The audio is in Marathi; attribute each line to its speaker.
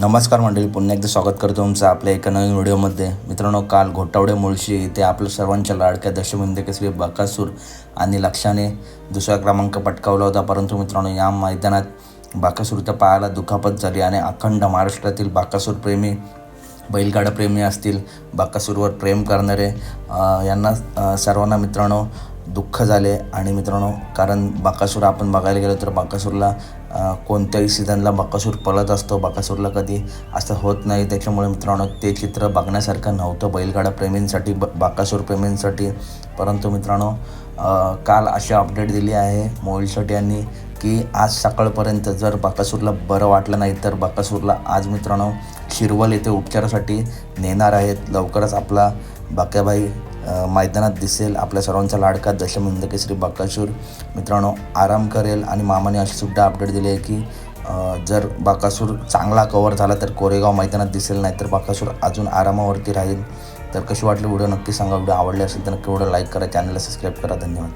Speaker 1: नमस्कार मंडळी पुन्हा एकदा स्वागत करतो तुमचं आपल्या एका नवीन व्हिडिओमध्ये. मित्रांनो काल घोटावडे मुळशी येथे आपल्या सर्वांच्या लाडक्या दशमिंद श्री बाकासूर आणि लक्षाने दुसरा क्रमांक पटकावला होता. परंतु मित्रांनो या मैदानात बाकासूरच्या पायाला दुखापत झाली आणि अखंड महाराष्ट्रातील बाकासूर प्रेमी बैलगाडा प्रेमी असतील बाकासूरवर प्रेम करणारे यांना सर्वांना मित्रांनो दुःख झाले. आणि मित्रांनो कारण बाकासूर आपण बघायला गेलो तर बाकासूरला कोणत्याही सीझनला बाकासूर पळत असतो. बाकासूरला कधी असं होत नाही. त्याच्यामुळे मित्रांनो ते चित्र बघण्यासारखं नव्हतं. बैलगाडा प्रेमींसाठी ब बाकासूर प्रेमींसाठी. परंतु मित्रांनो काल अशी अपडेट दिली आहे मोहिल शेट्टी यांनी की आज सकाळपर्यंत जर बाकासूरला बरं वाटलं नाही तर बाकासूरला आज मित्रांनो शिरवल येथे उपचारासाठी नेणार आहेत. लवकरच आपला बाक्याबाई मैदानात दिसेल. आपल्या सर्वांचा लाडका दशमिंद केसरी बाकासूर. मित्रांनो आराम करेल आणि मामाने अशी सुद्धा अपडेट दिली आहे की जर बाकासूर चांगला कवर झाला तर कोरेगाव मैदानात दिसेल नाही तर बाकासूर अजून आरामावरती राहील. तर कशी वाटली व्हिडिओ नक्की सांगा. व्हिडिओ आवडले असेल तर नक्की व्हिडिओ लाईक करा. चॅनलला सबस्क्राईब करा. धन्यवाद.